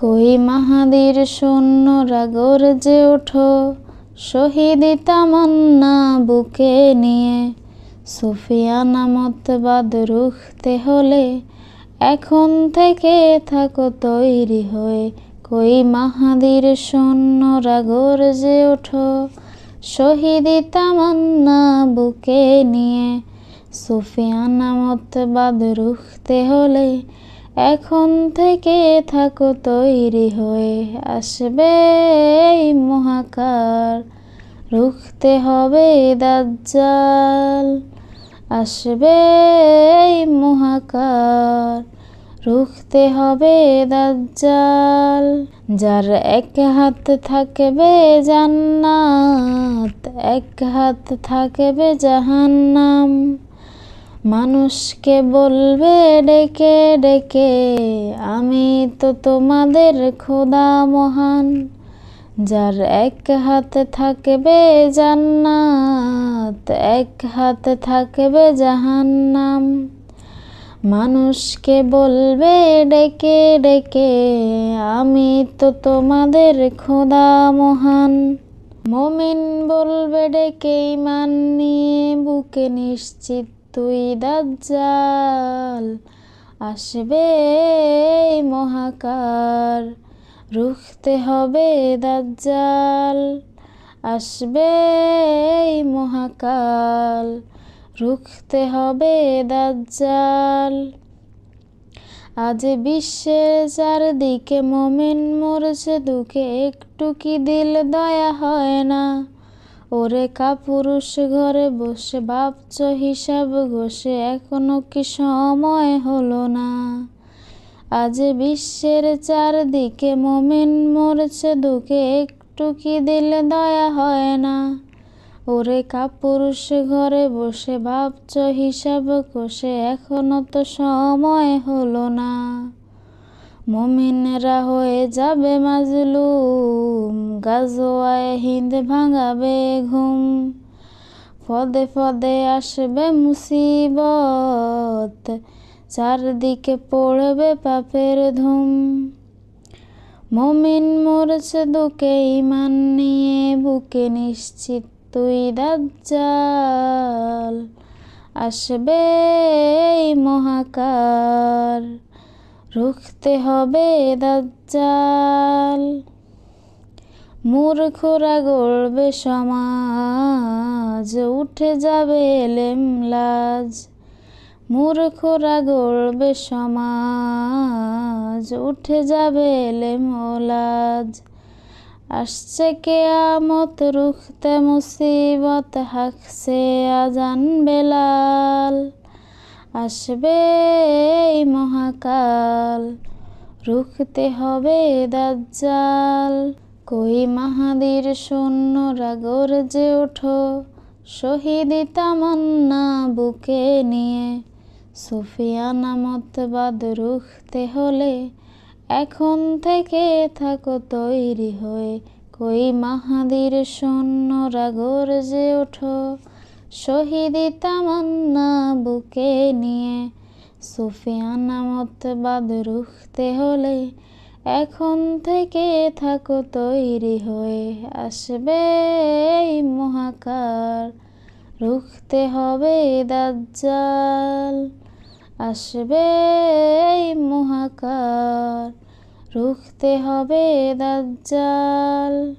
কই মাহাদির সৈন্যরা গর্জে ওঠো? শহীদ তামান্না বুকে নিয়ে। সুফিয়ানা মতবাদ রুখতে হলে এখন থেকে থাকো তৈরি হয়ে। কই মাহাদির সৈন্যরা গর্জে ওঠো? শহীদ তামান্না বুকে নিয়ে। সুফিয়ানা মতবাদ রুখতে হলে এখন থেকে থাকো তৈরি হয়ে। আসবে এই মহাকার রুখতে হবে দাজ্জাল। আসবে এই মহাকার রুখতে হবে দাজ্জাল। যার এক হাত থাকবে জান্নাত, এক হাত থাকবে জাহান্নাম। মানুষকে বলবে ডেকে ডেকে, আমি তো তোমাদের খোদা মহান, যার এক হাতে থাকবে জান্নাত, এক হাতে থাকবে জাহান্নাম। মানুষকে বলবে ডেকে ডেকে, আমি তো তোমাদের খোদা মহান। মমিন বলবে ডেকে, ইমান নিয়ে বুকে নিশ্চিত তুই দাজ্জাল, আসবে মহাকার। রুখতে হবে দাজ্জাল, আসবে মহাকাল। রুখতে হবে দাজ্জাল। আজ বিশ্বের চারদিকে মমিন মরছে, দুঃখে একটু কি দিল দয়া হয় না। ওরে কাপুরুষ ঘরে বসে ভাবছ হিসাব ঘষে, এখনও কি সময় হলো না? আজ বিশ্বের চারদিকে মমিন মরছে দুঃখে, একটু কি দিলে দয়া হয় না? ওরে কাপুরুষ ঘরে বসে ভাবছ হিসাব কষে এখনও তো সময় হলো না। মমিনরা হয়ে যাবে মাজলুম। গাজোয়ায় হিন্দ ভাঙাবে ঘুম পদে পদে আসবে মুসিবত, চারদিকে পড়বে পাপের ধুম। মমিন মরছে দুকে ইমান নিয়ে, বুকে নিশ্চিত তুই দাজ্জাল। আসবে মহাকার, রুখতে হবে দাজ্জাল। মূর্খরা গড়বে সমাজ উঠে যাবে লেমলাজ। মূর্খরা গড়বে সমাজ উঠে যাবে লেমলাজ। আসছে কেয়ামত, রুখতে মুসিবত, হাকছে আজান বেলাল। আসবে মহাকাল, রুখতে হবে দাজ্জাল। কই মাহাদির সৈন্যরা গর্জে ওঠো? শহীদ তামান্না বুকে নিয়ে। সুফিয়ানা মতবাদ রুখতে হলে এখন থেকে থাকো তৈরি হয়ে। কই মাহাদির সৈন্যরা গর্জে ওঠো? শহীদ তামান্না বুকে নিয়ে। সুফিয়ানা মতবাদ রুখতে হলে এখন থেকে থাকো তৈরি হয়ে। আসবে এই মহাকার রুখতে হবে দাজ্জাল। আসবে এই মহাকার রুখতে হবে দাজ্জাল।